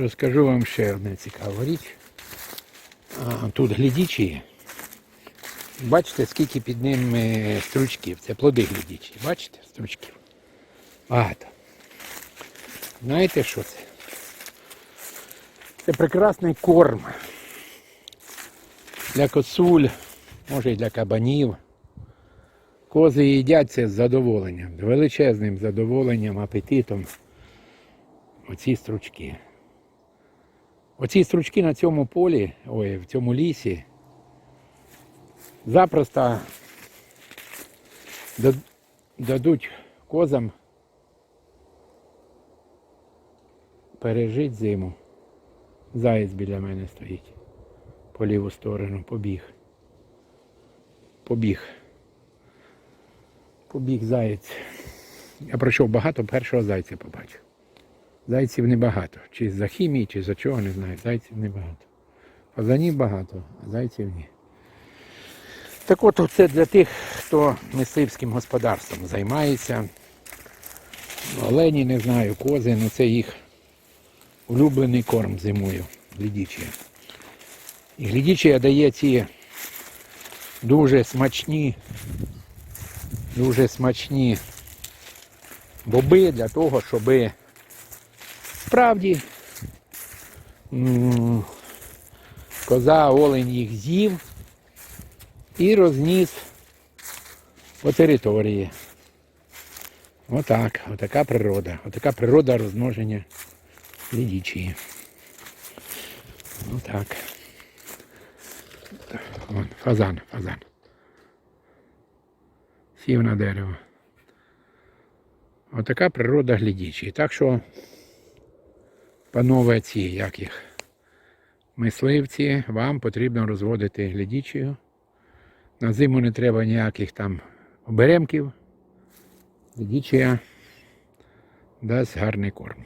Розкажу вам ще одне цікаву річ. Тут глядічі. Бачите, скільки під ними стручків. Це плоди глядічі. Бачите? Стручків. Багато. Знаєте, що це? Це прекрасний корм для косуль, може і для кабанів. Кози їдять це з задоволенням, величезним задоволенням, апетитом. Оці стручки. Оці стручки на цьому полі, ой, в цьому лісі, запросто дадуть козам пережити зиму. Заєць біля мене стоїть. По ліву сторону побіг. Побіг. Побіг заєць. Я пройшов багато, першого зайця побачив. Зайців небагато. Чи з-за хімії, чи за чого, не знаю. Зайців небагато. Фазанів багато, а зайців ні. Так от це для тих, хто мисливським господарством займається. Олені, не знаю, кози, ну це їх улюблений корм зимою. Глядічі. І глядічі дає ці дуже смачні, дуже смачні боби для того, щоби Справді, коза олень їх з'їв і розніс по території. Отак, отака природа. Отака природа розмноження лідічі. Отак. Вон, фазан, фазан. Сів на дерево. Отака природа глядічі. Так що Панове ці, як їх, мисливці, вам потрібно розводити глядічію. На зиму не треба ніяких там оберемків. Глядічія дасть гарний корм.